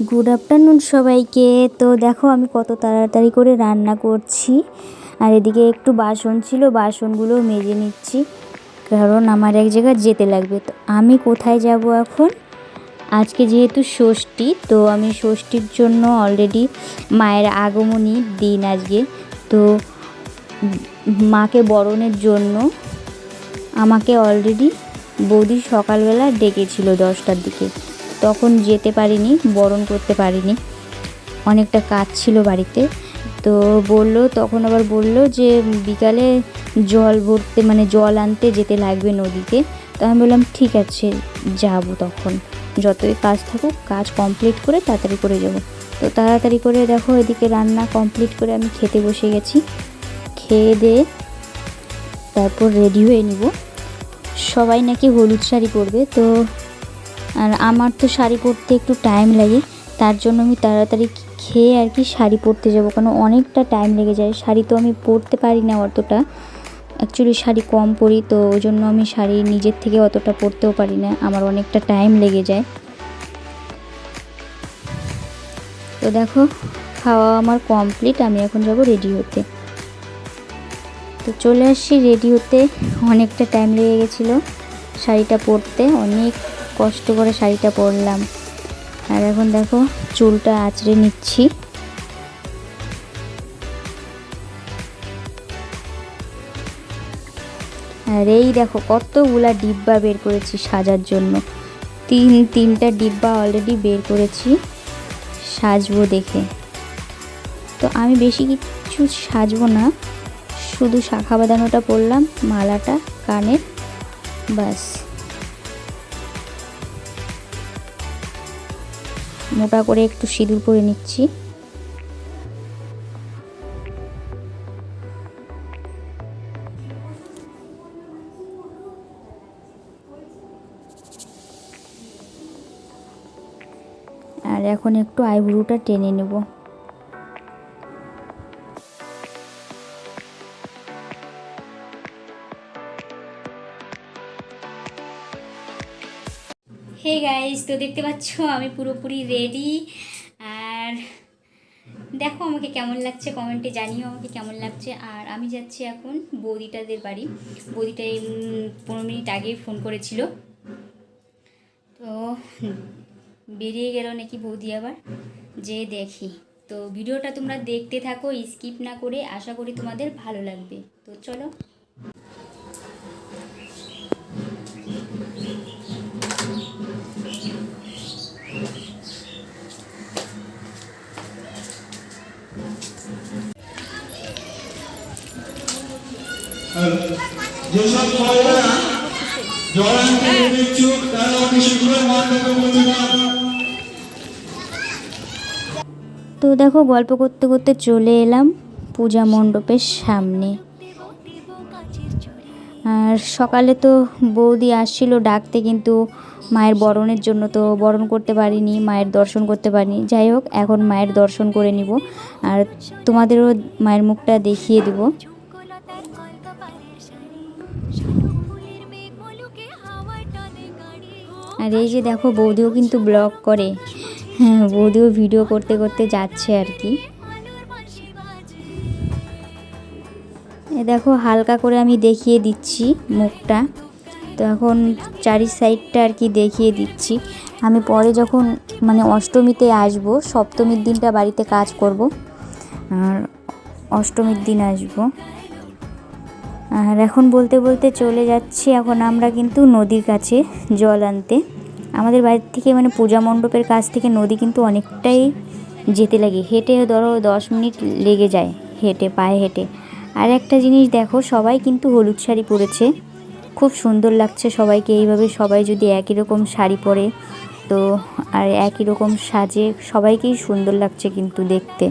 Good afternoon সবাইকে। তো দেখো, আমি কত তাড়াতাড়ি করে রান্না করছি। আর এদিকে একটু বাসন ছিল, বাসনগুলো মেজে নিচ্ছি। কারণ আমার এক জায়গায় যেতে লাগবে। তো আমি কোথায় যাব এখন? আজকে যেহেতু ষষ্ঠী, তো আমি ষষ্ঠীর জন্য অলরেডি মায়ের আগমনীর দিন আজকে। তো মাকে বরণের জন্য আমাকে অলরেডি বৌদি সকালবেলা ডেকেছিল দশটার দিকে। তখন যেতে পারিনি, বরণ করতে পারিনি। অনেকটা কাজ ছিল বাড়িতে। তো বলল, তখন আবার বলল যে বিকালে জল ভরতে মানে জল আনতে যেতে লাগবে নদীতে। তো আমি বললাম, ঠিক আছে, যাব তখন। যতই কাজ থাকুক, কাজ কমপ্লিট করে তাড়াতাড়ি করে যাব। তো তাড়াতাড়ি করে দেখো, এদিকে রান্না কমপ্লিট করে আমি খেতে বসে গেছি। খেয়ে দিয়ে তারপর রেডি হয়ে নিব। সবাই নাকি হলুদ শাড়ি পরবে, তো আর আমার তো শাড়ি পরতে একটু টাইম লাগে, তার জন্য আমি তাড়াতাড়ি খেয়ে আর কি শাড়ি পরতে যাব, কারণ অনেকটা টাইম লেগে যায়। শাড়ি তো আমি পরতে পারি না অতটা। অ্যাকচুয়ালি শাড়ি কম পরি, তো ওই জন্য আমি শাড়ি নিজের থেকে অতটা পরতেও পারি না, আমার অনেকটা টাইম লেগে যায়। তো দেখো, খাওয়া আমার কমপ্লিট আমি এখন যাব রেডি হতে। তো চলে আসছি রেডি হতে, অনেকটা টাইম লেগে গেছিল শাড়িটা পরতে, অনেক কষ্ট করে শাড়িটা পরলাম। আর এখন দেখো, চুলটা আঁচড়ে নিচ্ছি। আর এই দেখো, কতগুলা ডিব্বা বের করেছি সাজার জন্য। তিন, তিনটা ডিব্বা অলরেডি বের করেছি সাজবো দেখে। তো আমি বেশি কিছু সাজবো না, শুধু শাখা বাঁধানোটা পরলাম, মালাটা, কানের বাস মোটা করে একটু সিঁদুর করে নিচ্ছি। আর এখন একটু আইব্রুটা টেনে নেব। তো দেখতে পাচ্ছ, আমি পুরোপুরি রেডি আর দেখো আমাকে কেমন লাগছে কমেন্টে জানিও আমাকে কেমন লাগছে। আর আমি যাচ্ছি এখন বৌদিটাদের বাড়ি। বৌদিটা এই পনেরো মিনিট আগেই ফোন করেছিল। তো বেরিয়ে গেল নাকি বৌদি আবার? যে দেখি। তো ভিডিওটা তোমরা দেখতে থাকো স্কিপ না করে আশা করি তোমাদের ভালো লাগবে। তো চলো। যেসব ইচ্ছুক তারা অতি শীঘ্রই তো দেখো গল্প করতে করতে চলে এলাম পূজা মণ্ডপের সামনে। আর সকালে তো বৌদি আসছিল ডাকতে কিন্তু মায়ের বরণের জন্য তো বরণ করতে পারিনি মায়ের দর্শন করতে পারিনি। যাই হোক এখন মায়ের দর্শন করে নিব। আর তোমাদেরও মায়ের মুখটা দেখিয়ে দিব। আর এই যে দেখো বৌদিও কিন্তু ব্লগ করে। হ্যাঁ বৌদিও ভিডিও করতে করতে যাচ্ছে আর কি। দেখো হালকা করে আমি দেখিয়ে দিচ্ছি মুখটা। তো এখন চারি সাইডটা আর কি দেখিয়ে দিচ্ছি। আমি পরে যখন মানে অষ্টমীতে আসব, সপ্তমীর দিনটা বাড়িতে কাজ করব। আর অষ্টমীর দিন আসব। আর এখন বলতে বলতে চলে যাচ্ছি, এখন আমরা কিন্তু নদীর কাছে জল আনতে। আমাদের বাড়ির থেকে মানে পূজা মণ্ডপের কাছ থেকে নদী কিন্তু অনেকটাই যেতে লাগে। হেঁটে ধরো দশ মিনিট লেগে যায়, হেঁটে, পায়ে হেঁটে। আর একটা জিনিস দেখো, সবাই কিন্তু হলুদ শাড়ি পরেছে। খুব সুন্দর লাগছে সবাইকে। এইভাবে সবাই যদি একই রকম শাড়ি পরে, তো আর একই রকম সাজে সবাইকেই সুন্দর লাগছে কিন্তু দেখতে।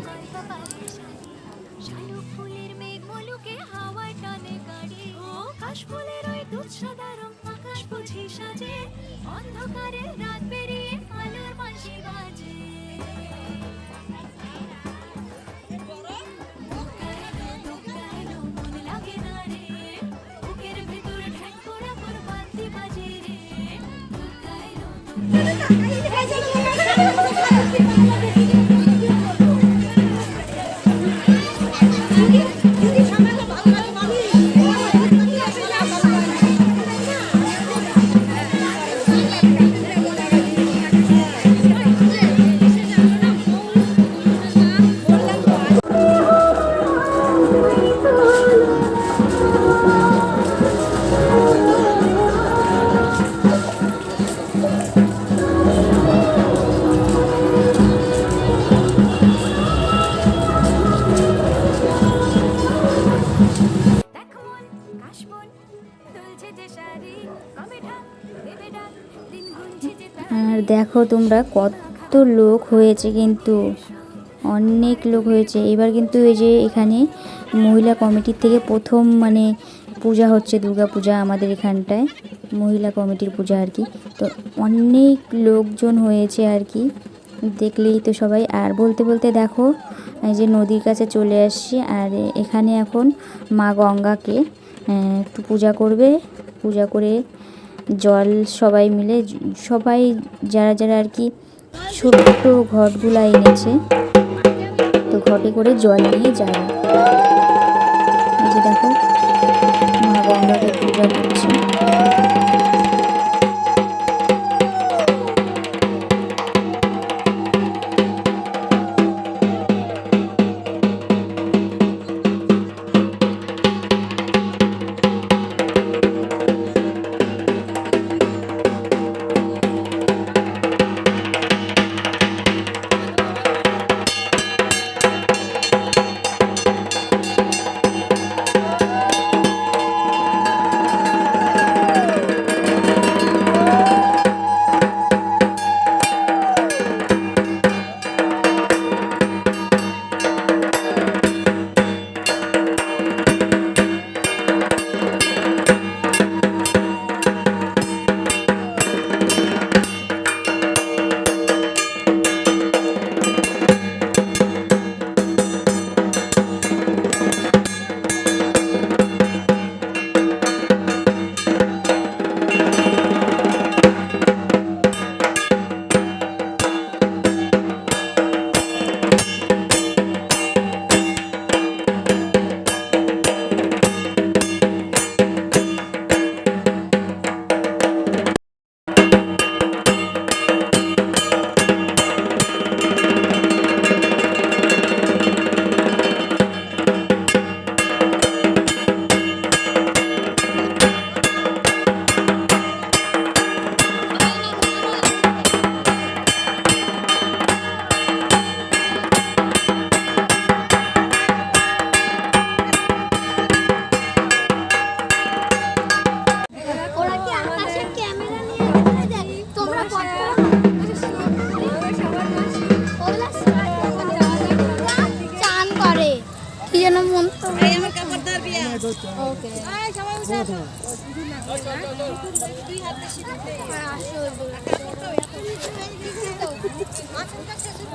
大丈 আর দেখো তোমরা কত লোক হয়েছে কিন্তু। অনেক লোক হয়েছে। এবার কিন্তু এই যে এখানে মহিলা কমিটির থেকে প্রথম মানে পূজা হচ্ছে, দুর্গা পূজা আমাদের এখানটায়, মহিলা কমিটির পূজা আর কি। তো অনেক লোকজন হয়েছে আর কি। দেখলেই তো সবাই। আর বলতে বলতে দেখো, এই যে নদীর কাছে চলে আসছি। আর এখানে এখন মা গঙ্গাকে একটু পূজা করবে। পূজা করে জল সবাই মিলে সবাই যারা যারা আর কি ছোট্ট ঘটগুলা এনেছে, তো ঘটে করে জল নিয়ে যায়।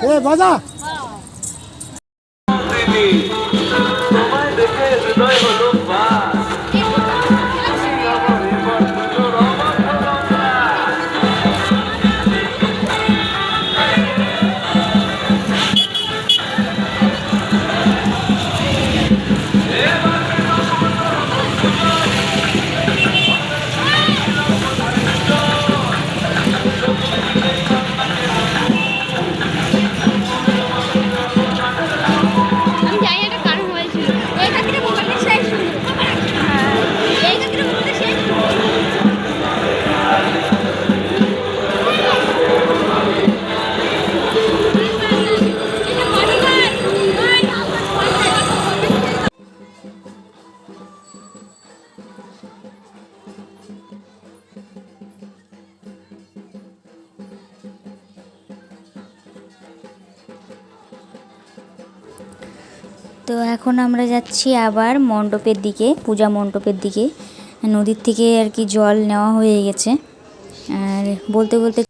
এ বাজা। এখন আমরা যাচ্ছি আবার মণ্ডপের দিকে, পূজা মণ্ডপের দিকে। নদীর থেকে আর কি জল নেওয়া হয়ে গেছে। আর বলতে বলতে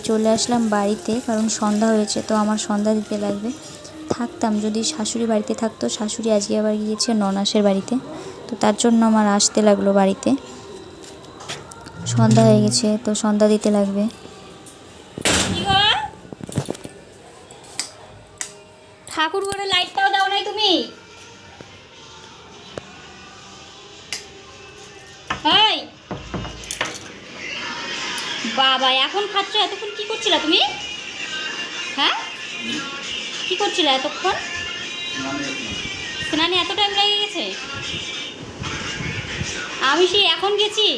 আমি চলে আসলাম বাড়িতে, কারণ সন্ধ্যা হয়েছে, তো আমার সন্ধ্যা দিতে লাগবে। থাকতাম, যদি শাশুড়ি বাড়িতে থাকতো, শাশুড়ি আজকে আবার গিয়েছে ননাসের বাড়িতে, তো তার জন্য আমার আসতে লাগল বাড়িতে। সন্ধ্যা হয়ে গেছে, তো সন্ধ্যা দিতে লাগবে। ঠাকুর ঘরে লাইটটাও দাও নাই তুমি? এই বাবা, এখন খাচ্ছ? এতক্ষণ কি করছিলা তুমি? হ্যাঁ? কি করছিলা এতক্ষণ? স্নানে এত টাইম লেগে গেছে? আমি সেই এখন গেছি।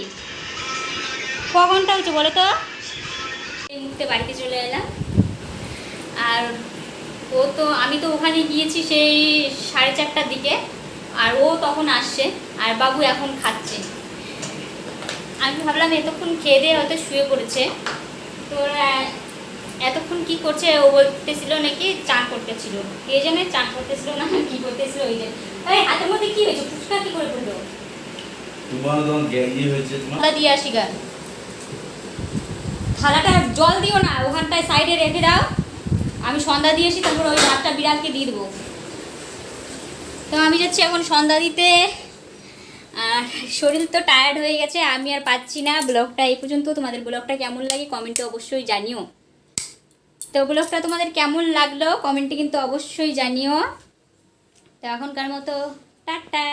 ক ঘণ্টা হয়েছে বলো তো? এই মুহূর্তে বাড়িতে চলে এলাম। আর ও তো, আমি তো ওখানে গিয়েছি সেই সাড়ে চারটার দিকে। আর ও তখন আসছে। আর বাবু এখন খাচ্ছে। আমি ভাবলাম এতক্ষণ খেয়ে দিয়ে হয়তো শুয়ে পড়েছে। তো এতক্ষণ কি করছে ও বলতেছিল নাকি চান করতেছিল। কে জানে চান করতেছিল না কি করতেছিল ওই যে। হাতের মধ্যে কি হয়েছে? ফুচকা কি করে পড়ল তোমার হয়েছে দিয়ে আসি গা। থালাটা জল দিও না ওখানটায় সাইডে রেখে দাও। আমি সন্ধ্যা দিয়ে আসি তারপর ওই ভাতটা বিড়ালকে দিয়ে দেবো। তো আমি যাচ্ছি এখন সন্ধ্যা দিতে। শরীর তো টায়ার্ড হয়ে গেছে, আমি আর পাচ্ছি না। ব্লগটা এই পর্যন্ত। তোমাদের ব্লগটা কেমন লাগে কমেন্টে অবশ্যই জানিও। তো ব্লগটা তোমাদের কেমন লাগল কমেন্টে কিন্তু অবশ্যই জানিও। তো এখনকার মতো, টাটা।